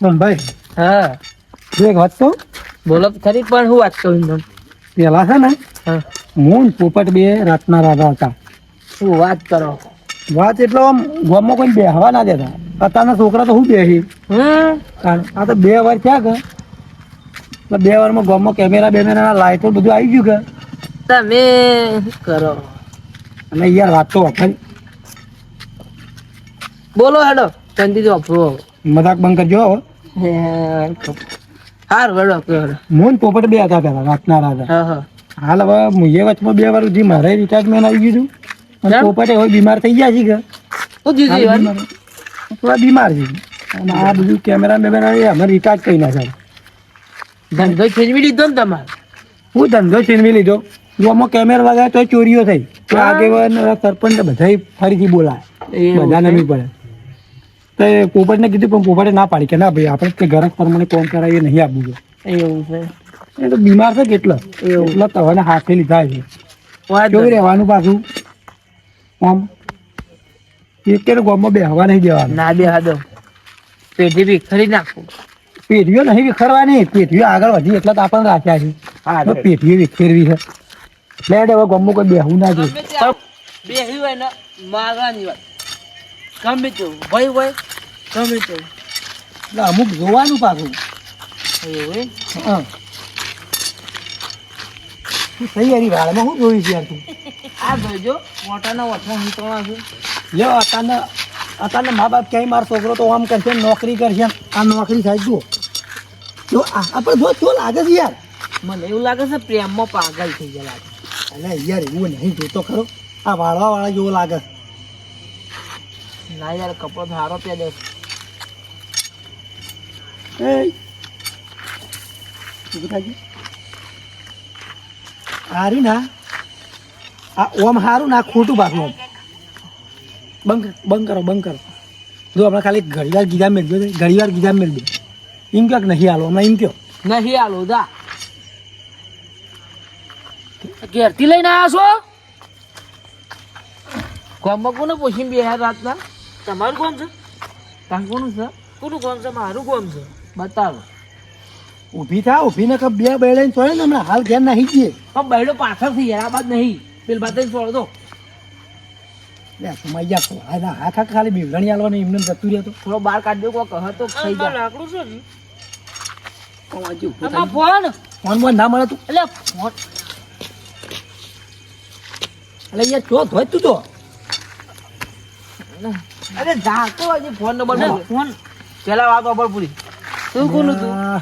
ભાઈ હા. એક વાત કહું? બોલો ખરી પણ હું વાત કરું તમને પેલા છે ને હા. પોપટ બે રાતના રાધા હતા. શું વાત કરો? વાત એટલે આમ ગામમાં કોઈ બેહવા ના દેતા. અત્યારના છોકરા તો શું કારણ આ તો બે વાર થયા કે. એટલે બે વારમાં ગામમાં કેમેરા બેમેરા લાઇટો બધું આવી ગયું કે. તમે કરો? અને યાર વાત તો વખત બોલો હેડો ચંદી વાપરો. મજાક બંધ કરજો. હાર હેડો કયો હેડો પોપટ બે હતા પેલા રાતના રાધા હા હા. હાલ હવે મુએ વચમાં બે વાર સુધી મારે રિટાયરમેન્ટ આવી ગયું અને પોપટે હવે બીમાર થઈ ગયા છે કે? બીમાર. થોડા બીમાર છે. અને આ બધું કેમેરા બેમેરા અમે રિચાર્જ કરી નાખ્યા. ધંધો છીનવી લીધો ને તમારે? હું ધંધો છીનવી લીધો. ગામમાં કેમેરા વગાડ્યા તો ચોરીઓ થઈ. આગેવાન સરપંચ બધા ફરીથી બોલાય બધાને છે? નહીં પડે. તો એ પોપટને કીધું પણ પોપટે ના પાડી કે ના ભાઈ આપણે કે ઘરક પ્રમાણે કોમ કરાવીએ નહીં આપવું. એવું છે. એ તો બીમાર છે કેટલો? એટલે તવાને હાથે લીધા છે. કેવું રહેવાનું પાછું? આમ એક કે ગોમમાં બેહવા નહીં દેવાનું. ના બેહા દો પેઢી બી ખરી નાખું. પેઢીઓ નહીં વિખરવાની પેઢીઓ આગળ વધી એટલા તો આપણને રાખ્યા છે. હા પેઢીઓ વિખેરવી છે. લેડ હવે ગમો કોઈ બેહવું ના જોઈએ. બેહ્યું હોય ને મારવાની વાત. ગમે તેવું. ભાઈ હોય ગમે તેવું એટલે અમુક જોવાનું પાછું. એવું? હા. વાળમાં શું જોયું છે યાર તું? આ જોજો મોટાના વચમાં નીકળવા છે. લ્યો અત્યારને અતાને મા બાપ ક્યાંય મારો છોકરો તો આમ કરશે નોકરી કરશે. આ નોકરી થાય જુઓ. જો આ આપણે જો જો લાગે છે યાર. મને એવું લાગે છે પ્રેમમાં પાગલ થઈ ગયા લાગે. અલે યાર એવું નહીં જોતો ખરો. આ વાળવા વાળા જેવો લાગે. ના યાર કપડો સારો પહેર્યો. હારી ના આ ઓમ હારું ના ખોટું પાછું ઓમ બંધ બંધ કરો બંધ કરો જો આપણે ખાલી ઘડીવાર ગીધા મેળજો ઘડીવાર ગીધા મેળવ્યો એમ કહો કે નહીં હાલો હમણાં એમ કહો નહીં હાલો દા ઘેરથી લઈને આવ્યા છો ગામમાં કોને પૂછીને બે રાતના તમારું કોમ છે તાર કોનું છે કોનું કોમ છે મારું કોમ છે બતાવો. ઊભી થા ઊભી ને કે બે બેડે ચોય ને હમણાં હાલ ઘેર નાખી જઈએ. પણ બૈડો પાછળથી યાર આ બાદ નહીં. પેલ બાદ છોડ તો. લે સમય જા તો હા ખા ખાલી બીવડણી આલવાનું એમને જતું રહ્યો તો થોડો બહાર કાઢ દો કોઈ કહે તો થઈ જાય લાકડું છે. ફોન. ફોન બોન ના મળે તું. એટલે ફોન. એટલે યાર ચો ધોય તું તો. અરે. જાતો હજી ફોન નંબર. ફોન. પેલા વાત વાપર પૂરી. શું કોનું તું? આ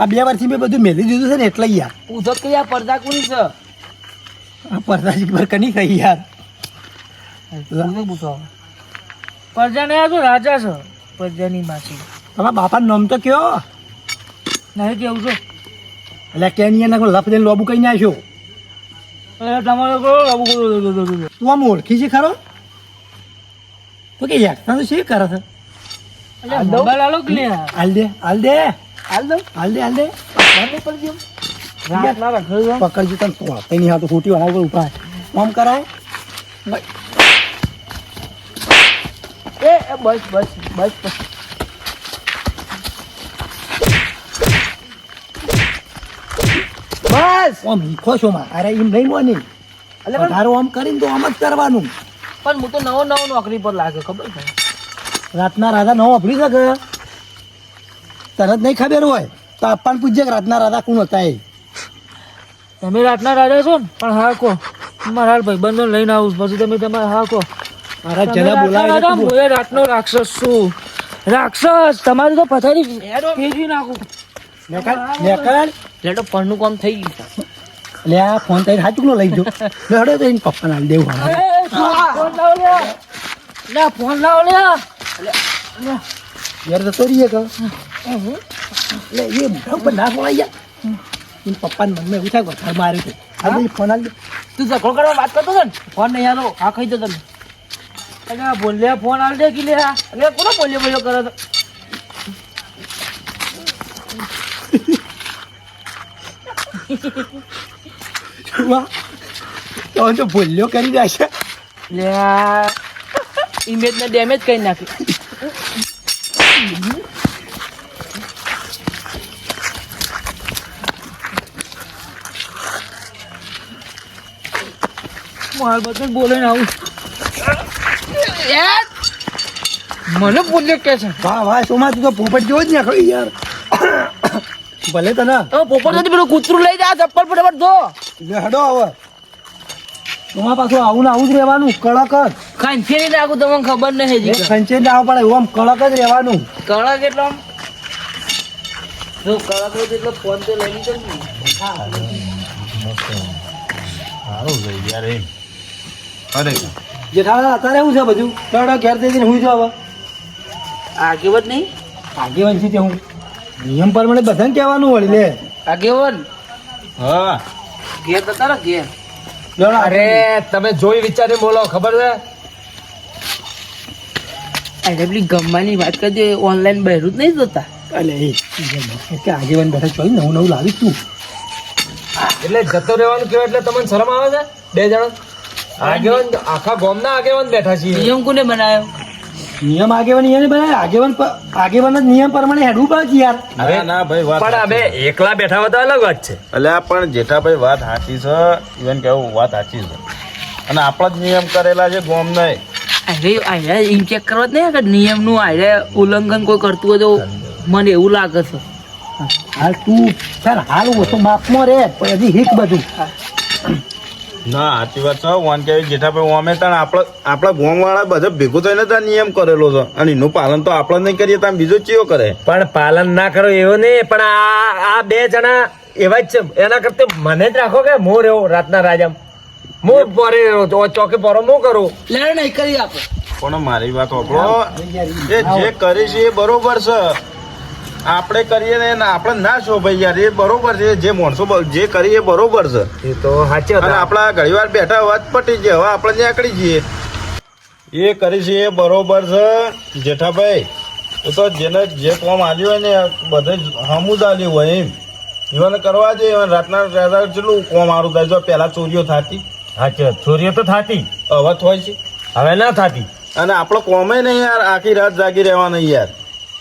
આ બે વર્ષથી મેં બધું મેલી દીધું છે ને એટલે યાર. ઉધો કે યાર પડદા કોની છે? આ પરદાજી પર કની કઈ યાર. પૂછો પૂછો પ્રજા ને તો રાજા છે પ્રજાની માસી. તમારા બાપાનું નામ તો કયો? નહીં કેવું છે? એટલે કેની ના લફ દઈને લોબુ કઈ નાખ્યો? એટલે તમારો કરો લોબુ તું આમ ઓળખી છે ખરો? તો કે યાર તમે શું કરે છે? પકડજો તને તો નહીં આવતો ખોટી વાળા ઉપર ઊભા આમ કરાય. એ એ બસ બસ બસ બસ. બસ. આમ હીખો છો માં. અરે એમ નહીં મોની. એટલે આમ કરીને તો આમ જ કરવાનું. પણ હું તો નવો નવો નોકરી પર લાગે ખબર છે? રાતના રાધા ન વાપરી શકે. તરત નહીં ખબર હોય તો આપણને પૂછજે કે રાતના રાધા કોણ હતા એ. તમે રાતના રાજા છો ને પણ હા કહો. મારા હાલ ભાઈબંધો લઈને આવું પછી તમે તમારે હા કહો. મારા જરા બોલાવે રાતનો રાક્ષસ છું. રાક્ષસ તમારી તો પથારી ફેરવી નાખું. નેકળ. લેટો ફોનનું કામ થઈ ગયું લે આ ફોન તઈ હાચુક લઈ જો. લે હડો તો એને પપ્પા દેવું. હા ફોન લાવ લે ફોન લાવો લે યાર તો તોરીએ કે લે એ બરાબર ના બોલાઈ યા એને પપ્પા ને મમ્મી એવું થાય વધારે માર્યું છે આ બધી ફોન દે. તું ઝઘડો કરવા વાત કરતો હતો ને ફોન નહીં આલો હા ખાઈ દો તમે અરે બોલ્યા ફોન આલ દે કે લે અરે કોનો બોલ્યો બોલ્યો કરો તો વાહ તો ભૂલ્યો કરી નાખે લે ઇમેજને ડેમેજ કરી નાખી માર બચન બોલે ને આવું મને બોલ્યો કે છે વાહ વાહ સોમા તું તો પોપટ જેવો જ નાખો યાર ભલે તને પોપટ પેલું કૂતરું લઈ જા ચપ્પલ પર ધો હડો હવે તમારા પાછું આવું ને આવું જ રહેવાનું કડક જ. ખાંચી નહીં રાખું તમને ખબર નહીં હજી ખંચે ના પડે એવું આમ કડક જ રહેવાનું. કડક કેટલો આમ જો કડક હોય એટલો ફોન તો લઈ લીધો ને સારું છે યાર એમ. અરે. જેઠાલાલ અત્યારે શું છે બધું? કડક ઘેર દઈ હું જો હવે. આગેવન નહીં? આગેવાન છે તે હું. નિયમ પ્રમાણે બધાને કહેવાનું વળી લે. આગેવન? હા. ઘેર તો તારા ઘેર. અરે તમે જોઈ વિચારી બોલો ખબર છે? અરે પેલી ગમવાની વાત કરજો ઓનલાઈન બહેરું જ નહીં જોતા. અલે કે આગેવાન બેઠા ચોઈ નવું નવું લાવીશ તું. એટલે જતો રહેવાનું કહેવાય એટલે તમને શરમ આવે છે? બે જણા? આગેવાન આખા ગોમના આગેવાન બેઠા છીએ. નિયમ કોને બનાવ્યો નિયમ આગેવાન એને બનાવે. આગેવાન આગેવાન જ નિયમ પ્રમાણે હેડવું પડે છે યાર. હવે ના ભાઈ વાત પણ અમે એકલા બેઠા હોય તો અલગ વાત છે. અલ્યા પણ જેઠાભાઈ વાત સાચી છે. ઇવન કેવું વાત સાચી છે. અને આપણા જ નિયમ કરેલા છે ગોમ નહીં. અરે આયા ઇન ચેક કરવા જ નહીં કે નિયમનું અરે ઉલ્લંઘન કોઈ કરતું હોય તો મને એવું લાગે છે. હાલ તું સર હાલ ઓછો માફમાં રે પણ હજી હિક બધું. ના સાચી વાત છે વાન કે જેઠાભાઈ ઓમે તણ આપણા આપણા ગોમ વાળા બધા ભેગું થઈને તો નિયમ કરેલો છે. અને એનું પાલન તો આપણે નહીં કરીએ તો બીજો ચિયો કરે. પણ પાલન ના કરો એવો નહીં પણ આ આ બે જણા એવા જ છે. એના કરતા મને જ રાખો કે મો રહ્યો રાતના રાજા મો પરે રહ્યો તો ચોકે પરો મો કરું? લેણ નહીં કરી આપો પણ મારી વાત એ જે કરી છે એ બરોબર છે. આપણે કરીએ ને આપણે ના શોભાઈ યાર એ બરોબર છે જે માણસો જે કરીએ એ બરોબર છે. એ તો સાચી અને આપણા ઘણી વાર બેઠા વાત પટી છે હવે આપણે નીકળી જઈએ. એ કરી છે એ બરોબર છે જેઠાભાઈ. એ તો જેને જે કોમ આવ્યું હોય ને બધે જ આવ્યું હોય એમ. ઈવન કરવા જોઈએ ઇવન રાતના રાતના કેટલું કોમ સારું થાય છે પહેલાં ચોરીઓ થતી. સાચી વાત. ચોરીઓ તો થતી. હવે થાય છે. હવે ના થતી. અને આપણો કોમે નહીં યાર આખી રાત જાગી રહેવાનું યાર.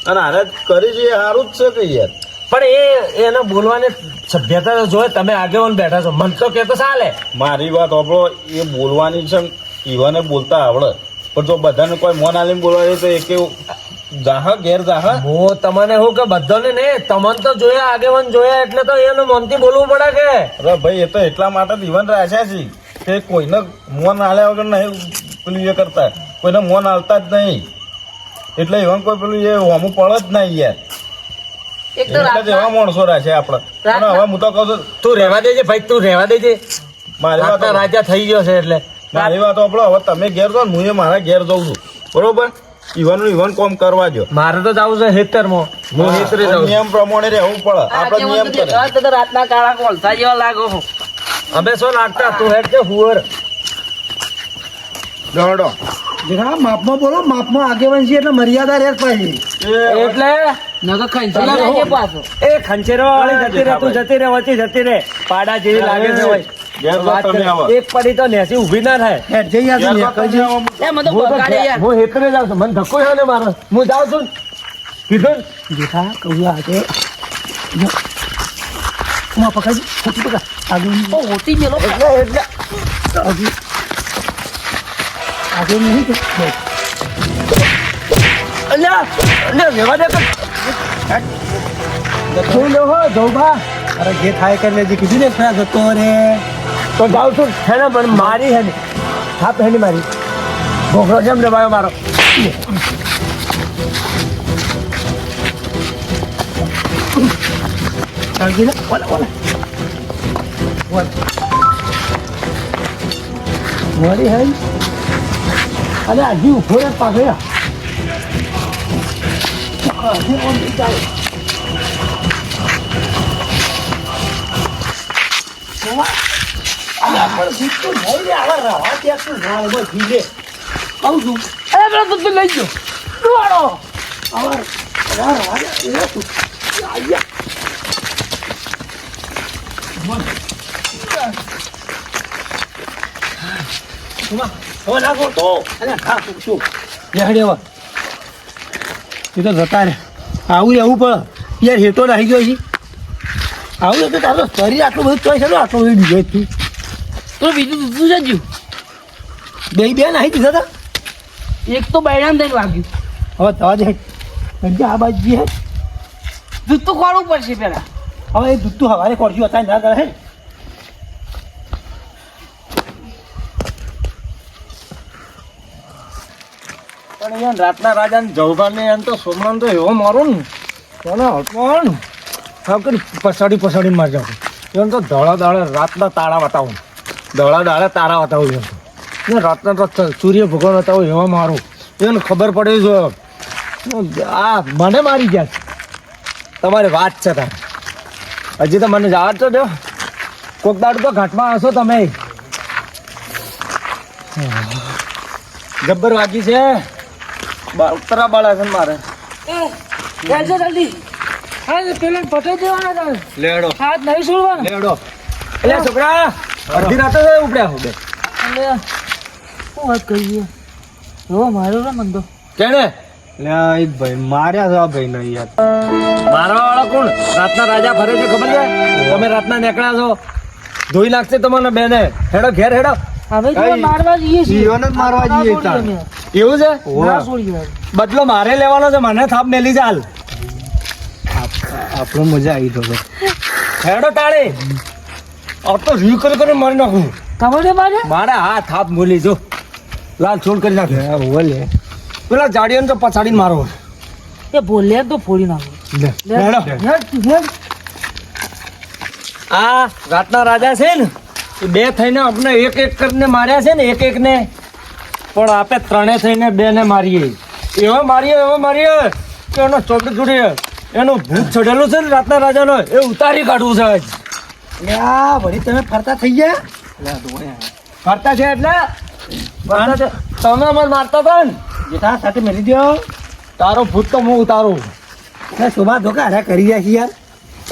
અને આને કરી છે સારું જ છે કે યાર. પણ એ એને બોલવાની સભ્યતા જોઈએ તમે આગેવાન બેઠા છો. મન તો કે તો ચાલે. મારી વાત આપણો એ બોલવાની છે ઈવાને બોલતા આવડે. પણ જો બધાને કોઈ મોન આલીને બોલવા તો એક એવું જાહ ગેર જાહ હું તમને હું કે બધાને નહીં તમને તો જોયા આગેવાન જોયા એટલે તો એનું મનથી બોલવું પડે કે? અરે ભાઈ એ તો એટલા માટે જ ઈવન રાખ્યા છે કે કોઈને મોન આલ્યા વગર નહીં પેલું એ કરતા. કોઈને મોન આલતા જ નહીં. એટલે એવા કોઈ પેલું એ હોમું પડે જ નહીં યાર. એક તો એવા રાતના માણસો રાખ્યા આપણે. અને હવે હું તો કહું છું તું રહેવા દેજે ભાઈ તું રહેવા દેજે. મારી વાત રાજા થઈ ગયો છે એટલે. મારી વાત આપણો હવે તમે ઘેર હું એ મારા ઘેર જઉં છું. બરોબર? ઈવનનું ઈવન કોમ કરવા જો મારે તો જવું છે હેતરમાં. હું હેતરે જાઉં નિયમ પ્રમાણે રહેવું પડે. આપણે નિયમ કરે. રાતના કાળા કોલસા જેવા લાગો અમે શું લાગતા? તું હેડ કે હુવર દોડો. જેઠા માપમાં બોલો માપમાં આગેવાન છે એટલે મર્યાદા રહે પાછી. એટલે નકર ખંચી પાછો. એ ખંચેરો વાળી જતી રે તું જતી રે વચ્ચે જતી રે પાડા જેવી લાગે છે ભાઈ. વાત તમે કરે. હવે. એક પડી તો નેસી ઊભી ના થાય. જઈ યાર હું તો બગાડે યાર. હું હેતરે જાઉં છું. મને ધક્કો છે ને મારો. હું જાઉં છું. કીધું? જેઠા કહું આ કે જો. ઉમા ખોટી પકડ. આગળ ઓ ગયેલો એટલે એટલે. હજી આગળ નહીં કે બસ. અલ્યા અલ્યા રહેવા દે પણ. જતો લે હો જૌભા અરે જે થાય કરી લેજે કીધું ને ખરા જતો રે તો જાઉં છું છે ને પણ મારી હે ને થાપ હે ને મારી ઘોઘરો જેમ દબાયો મારો કાળજી લે ઓલા ઓલા ઓલા. મળી હે અરે હજી ઊભો રે પાછળ હજી ઓમ રવા ત્યાં તું. ના રે બસ જીલે કહું છું એ પેલો દૂધ લઈ ગયો ડુવાડો આવા રવા રવા દે એ તું આયા હવે નાખો તો અને ખા તું શું હેડે હવે એ તો જતા રે આવું રહેવું પડે યાર હેઠો રહી ગયો છે આવું તો તારો શરીર આટલું બધું ચોઈસ આટલું બધું બીજો તું. તો બીજું દૂધ છે જ્યું બે બે નાહી દીધા હતા એક તો બૈરામ થઈને વાગ્યું. હવે જે હજી આ બાજુ હે દૂધ તો ખોરવું પડશે પહેલાં હવે એ દૂધ તું હવારે ખોરશું હતા ના કરે હે રાતના જવભાને એમ તો સોમવાન તો એવો મારું ને. કોને હટવાનું પસાડી માર જાવ એમ તો ધોળા દાડે રાતના તાળા બતાવું ધડા દાડે તારા ને રાતના તો સૂર્ય ભગવાન બતાવું એવા મારું. એને ખબર પડે જો. આ મને મારી ગયા તમારી વાત છે તાર. હજી તો મને જવા તો દો કોક દાડું તો ઘાટમાં હશો તમે. જબ્બર વાગી છે. ઉત્તરા બાળા છે મારે. એ જલ્દી. હા પેલો પટાઈ દેવાનો લેડો. હાથ નહીં છોડવાનો લેડો. એટલે છોકરા અડધી રાતે જ ઉપડ્યા હું બે. એટલે શું વાત કરીએ જો મારો રે મંદો કેને માર્યા ભાઈ નહીં યાર મારવા વાળા કોણ? રાતના રાજા ફરે છે ખબર છે? તમે રાતના નીકળ્યા છો. ધોઈ નાખશે તમને બેને. હેડો ઘેર હેડો. હવે મારવા જઈએ છીએ. મારવા જઈએ. એવું છે? બદલો મારે લેવાનો છે મને થાપ મેલી ચાલ આપણો મજા આવી તો હેડો ટાળે આટલો રીવ કરી કરી મારી નાખું. તમારે મારે? મારે હા થાપ બોલી જો લાલ છોડ કરી નાખે. ઓલે પેલા જાડિયાને તો પછાડીને મારો. એ બોલે તો ફોડી નાખો. આ રાતના રાજા છે ને બે થઈને આપણે એક એક કરીને માર્યા છે ને એક એક ને. પણ આપણે ત્રણે થઈને બે ને મારીએ. એવા મારીએ એવો મારીએ કે એનો ચોપડી જોડીએ એનું ભૂત ચડેલું છે ને રાતના રાજાનો એ ઉતારી કાઢવું છે. આ વળી તમે ફરતા થઈ ગયા? ફરતા છે એટલે? ફરતા તમે મને મારતા હતા ને? જેઠા સાથે મેલી દો તારો ભૂત તો હું ઉતારું. એટલે શોભા ધોકા હરા કરી જાય યાર.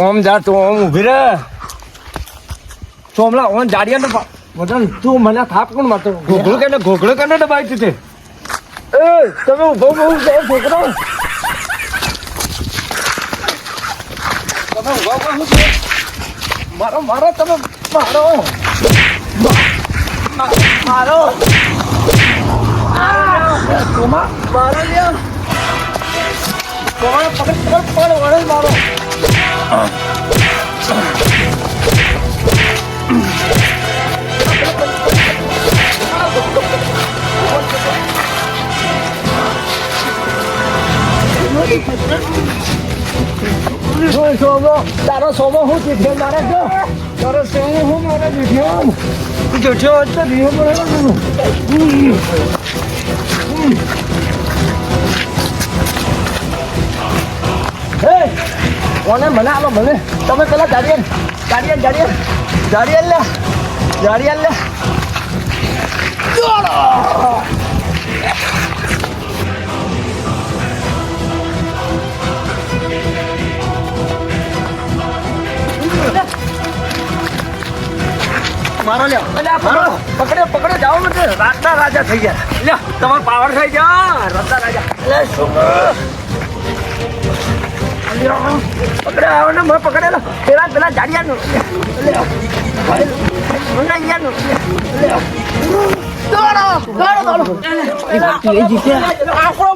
ઓમ જા તું ઓમ ઊભી રે સોમલા ઓન જાડિયા ને વદન તું મને થાપ કોણ મારતો? ઘોઘળો કેને ઘોઘળો કેને દબાઈ દીધે એ તમે ઊભો ઊભો ઊભો છોકરો. તમે ઊભો ઊભો હું છો? મારો મારો તમે મારો. મારો. આ, મારો લ્યો. સોમા, પકડ પકડ પકડ વળે મારો. સોમો તારો સોમો હું ચીઠ્યો મારે જો તારો સોમો હું મારે ચીઠ્યો ચીઠ્યો હતો રીયો મારે હે, કોને મને આલો મને? તમે પેલા ગાડીએ ગાડીએ ગાડીએ ગાડીએ લે ગાડીએ લે. મારો લ્યો. મારો. પકડ્યો પકડ્યો જાઓ ને રાસ્તા રાજા થઈ ગયા. લ્યો તમારો પાવર થઈ ગયો. રાસ્તા રાજા. લે શું પકડે આવો ને મેં પકડેલો. પેલા પેલા જાડિયાનો. જીતે આખો